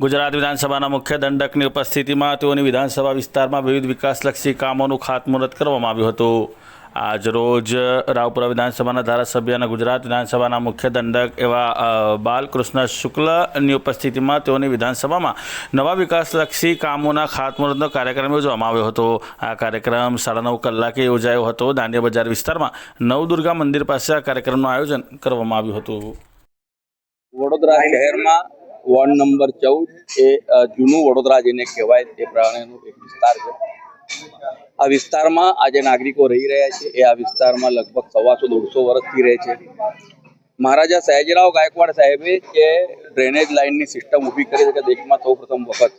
ગુજરાત વિધાનસભાના મુખ્ય દંડકની ઉપસ્થિતિમાં તેઓની વિધાનસભા વિસ્તારમાં વિવિધ વિકાસલક્ષી કામોનું ખાતમુહૂર્ત કરવામાં આવ્યું હતું. આજરોજ રાવપુરા વિધાનસભાના ધારાસભ્ય અને ગુજરાત વિધાનસભાના મુખ્ય દંડક એવા બાલકૃષ્ણ શુક્લની ઉપસ્થિતિમાં તેઓની વિધાનસભામાં નવા વિકાસલક્ષી કામોના ખાતમુહૂર્તનો કાર્યક્રમ યોજવામાં આવ્યો હતો. આ કાર્યક્રમ સાડા નવ કલાકે યોજાયો હતો. દાંડિયા બજાર વિસ્તારમાં નવદુર્ગા મંદિર પાસે આ કાર્યક્રમનું આયોજન કરવામાં આવ્યું હતું. વડોદરા શહેરમાં વોર્ડ નંબર ચૌદ એ જૂનું વડોદરા જેને કહેવાય તે પ્રમાણેનો એક વિસ્તાર છે. આ વિસ્તારમાં આજે નાગરિકો રહી રહ્યા છે. એ આ વિસ્તારમાં લગભગ સવાસો દોઢસો વર્ષથી રહે છે. મહારાજા સયાજીરાવ ગાયકવાડ સાહેબે જે ડ્રેનેજ લાઇનની સિસ્ટમ ઊભી કરી છે કે દેશમાં સૌ પ્રથમ વખત,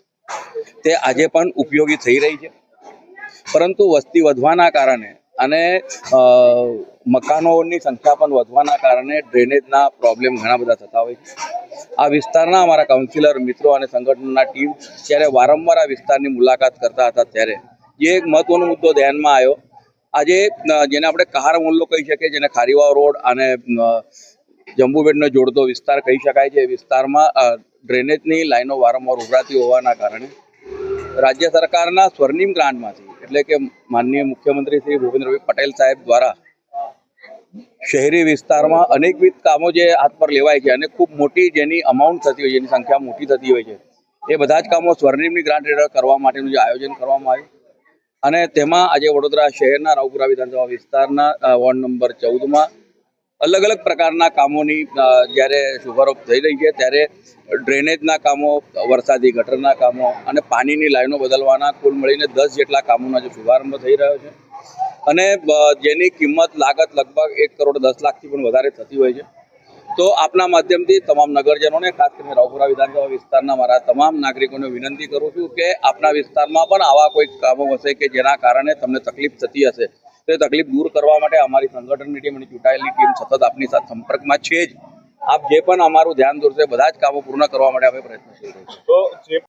તે આજે પણ ઉપયોગી થઈ રહી છે. પરંતુ વસ્તી વધવાના કારણે અને મકાનોની સંખ્યા પણ વધવાના કારણે ડ્રેનેજના પ્રોબ્લેમ ઘણા બધા થતા હોય છે. આ વિસ્તારના અમારા કાઉન્સિલર મિત્રો અને સંગઠનના ટીમ જ્યારે વારંવાર આ વિસ્તારની મુલાકાત કરતા હતા ત્યારે જે એક મહત્વનો મુદ્દો ધ્યાનમાં આવ્યો. આજે જેને આપણે કહાર મુલ્લો કહી શકીએ, જેને ખારીવાવ રોડ અને જંબુબેટને જોડતો વિસ્તાર કહી શકાય છે. વિસ્તારમાં ડ્રેનેજની લાઈનો વારંવાર ઉભરાતી હોવાના કારણે રાજ્ય સરકારના સ્વર્ણિમ ગ્રાન્ટમાંથી એટલે કે માનનીય મુખ્યમંત્રી શ્રી ભૂપેન્દ્રભાઈ પટેલ સાહેબ દ્વારા શહેરી વિસ્તારમાં અનેકવિધ કામો જે હાથ પર લેવાય છે અને ખૂબ મોટી જેની અમાઉન્ટ થતી હોય છે એની સંખ્યા મોટી થતી હોય છે, એ બધા જ કામો સ્વર્ણિમની ગ્રાન્ટ હેઠળ કરવા માટેનું જે આયોજન કરવામાં આવ્યું. અને તેમાં આજે વડોદરા શહેરના રાવપુરા વિધાનસભા વિસ્તારના વોર્ડ નંબર ચૌદમાં અલગ અલગ પ્રકારના કામોની જ્યારે શુભારંભ થઈ રહી છે, ત્યારે ડ્રેનેજના કામો, વરસાદી ગટરના કામો અને પાણીની લાઈનો બદલવાના કુલ મળીને દસ જેટલા કામોનો જે શુભારંભ થઈ રહ્યો છે. અને જેની કિંમત લાગત લગભગ એક કરોડ દસ લાખથી પણ વધારે થતી હોય છે. તો આપના માધ્યમથી તમામ નગરજનોને, ખાસ કરીને રાવપુરા વિધાનસભા વિસ્તારના મારા તમામ નાગરિકોને વિનંતી કરું છું કે આપના વિસ્તારમાં પણ આવા કોઈ કામો હશે કે જેના કારણે તમને તકલીફ થતી હશે. તો તકલીફ દૂર કરવા માટે અમારી સંગઠનની ટીમ અને ચૂંટાયેલી ટીમ સતત આપની સાથે સંપર્કમાં છે જ. આપ જે પણ અમારું ધ્યાન દોરશે બધા જ કામો પૂર્ણ કરવા માટે અમે પ્રયત્નશીલ રહીશું.